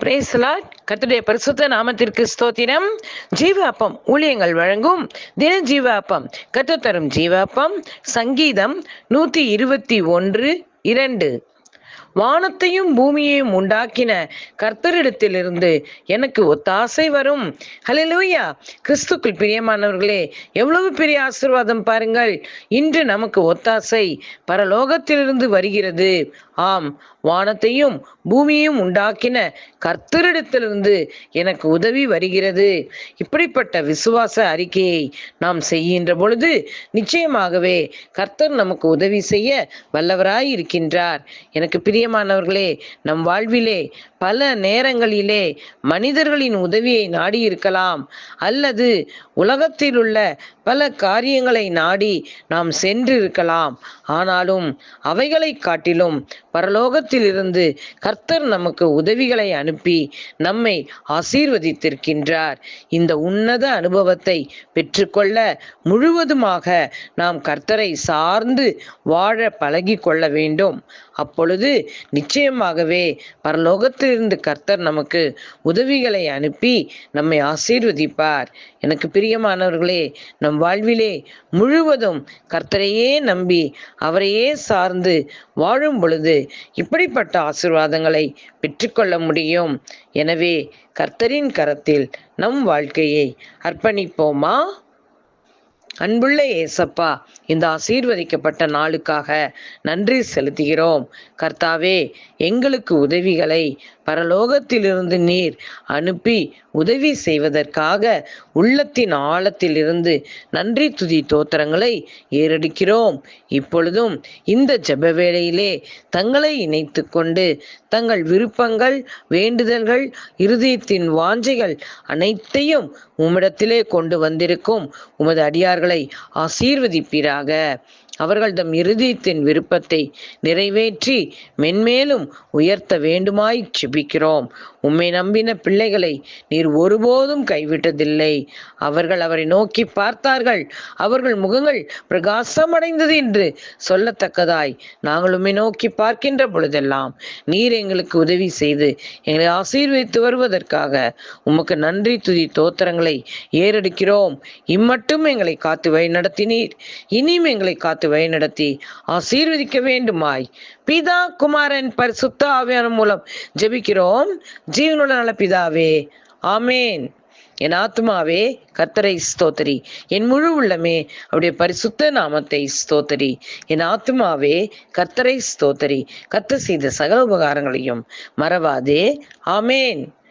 பிரேசலா கத்துடைய பரிசுத்த நாமத்திற்கு ஸ்தோத்திரம். ஜீவ அப்பம் ஊழியங்கள் வழங்கும் தின ஜீவ அப்பம் தரும் ஜீவாப்பம். சங்கீதம் நூத்தி இருபத்தி ஒன்று இரண்டு. வானத்தையும் பூமியையும் உண்டாக்கின கர்த்தரிடத்திலிருந்து எனக்கு ஒத்தாசை வரும். ஹalleluya கிறிஸ்துக்குள் பிரியமானவர்களே எவ்வளவு பெரிய ஆசீர்வாதம் பாருங்கள். இன்று நமக்கு ஒத்தாசை பரலோகத்திலிருந்து வருகிறது. ஆம் வானத்தையும் பூமியையும் உண்டாக்கின கர்த்தரிடத்திலிருந்து எனக்கு உதவி வருகிறது. இப்படிப்பட்ட விசுவாச அறிக்கையை நாம் செய்கின்ற பொழுது நிச்சயமாகவே கர்த்தர் நமக்கு உதவி செய்ய வல்லவராய் இருக்கின்றார் எனக்கு பிரியமானவர்களே நம் வாழ்விலே பல நேரங்களிலே மனிதர்களின் உதவியை நாடி இருக்கலாம் அல்லது உலகத்தில் உள்ள பல காரியங்களை நாடி நாம் சென்றிருக்கலாம். ஆனாலும் அவைகளை காட்டிலும் பரலோகத்திலிருந்து கர்த்தர் நமக்கு உதவிகளை அனுப்பி நம்மை ஆசீர்வதித்திருக்கின்றார். இந்த உன்னத அனுபவத்தை பெற்றுக்கொள்ள முழுவதுமாக நாம் கர்த்தரை சார்ந்து வாழ பழகி கொள்ள வேண்டும். அப்பொழுது நிச்சயமாகவே பரலோகத்திலிருந்து கர்த்தர் நமக்கு உதவிகளை அனுப்பி நம்மை ஆசீர்வதிப்பார். எனக்கு பிரியமானவர்களே நம் வாழ்விலே முழுவதும் கர்த்தரையே நம்பி அவரையே சார்ந்து வாழும் பொழுது இப்படிப்பட்ட ஆசீர்வாதங்களை பெற்றுக்கொள்ள முடியும். எனவே கர்த்தரின் கரத்தில் நம் வாழ்க்கையை அர்ப்பணிப்போமா? அன்புள்ள ஏசப்பா இந்த ஆசீர்வதிக்கப்பட்ட நாளுக்காக நன்றி செலுத்துகிறோம். கர்த்தாவே எங்களுக்கு உதவிகளை பரலோகத்திலிருந்து நீர் அனுப்பி உதவி செய்வதற்காக உள்ளத்தின் ஆழத்திலிருந்து நன்றி துதி தோத்திரங்களை ஏறெடுக்கிறோம். இப்பொழுதும் இந்த ஜப வேளையிலே தங்களை இணைத்து கொண்டு தங்கள் விருப்பங்கள் வேண்டுதல்கள் இருதயத்தின் வாஞ்சைகள் அனைத்தையும் உம்மிடத்திலே கொண்டு வந்திருக்கும் உமது அடியார்களை ஆசீர்வதிப்பீராக. அவர்கள் தம் இருதயத்தின் விருப்பத்தை நிறைவேற்றி மென்மேலும் உயர்த்த வேண்டுமாய் செபிக்கிறோம் உம்மை நம்பின பிள்ளைகளை நீர் ஒருபோதும் கைவிட்டதில்லை. அவர்கள் அவரை நோக்கி பார்த்தார்கள். அவர்கள் முகங்கள் பிரகாசமடைந்தது என்று சொல்லத்தக்கதாய் நாங்கள் உம்மை நோக்கி பார்க்கின்ற பொழுதெல்லாம் நீர் எங்களுக்கு உதவி செய்து எங்களை ஆசீர்வதித்து வருவதற்காக உமக்கு நன்றி துதி தோத்திரங்களை ஏறெடுக்கிறோம். இம்மட்டும் எங்களை காத்து வழி நடத்தினீர் இனியும் எங்களை காத்து வழிநடத்தி ஆசீர்வதிக்க வேண்டுமாய். பிதா குமாரன் பரிசுத்த ஆவியான மூலம் ஜெபிக்கிறோம். ஜீவனுள்ள நல்ல பிதாவே ஆமேன். என் ஆத்மாவே கர்த்தரை ஸ்தோத்தரி. என் முழு உள்ளமே அவருடைய பரிசுத்த நாமத்தை ஸ்தோத்தரி. என் ஆத்மாவே கர்த்தரை ஸ்தோத்தரி. கர்த்தர் செய்த சகல உபகாரங்களையும் மறவாதே. ஆமேன்.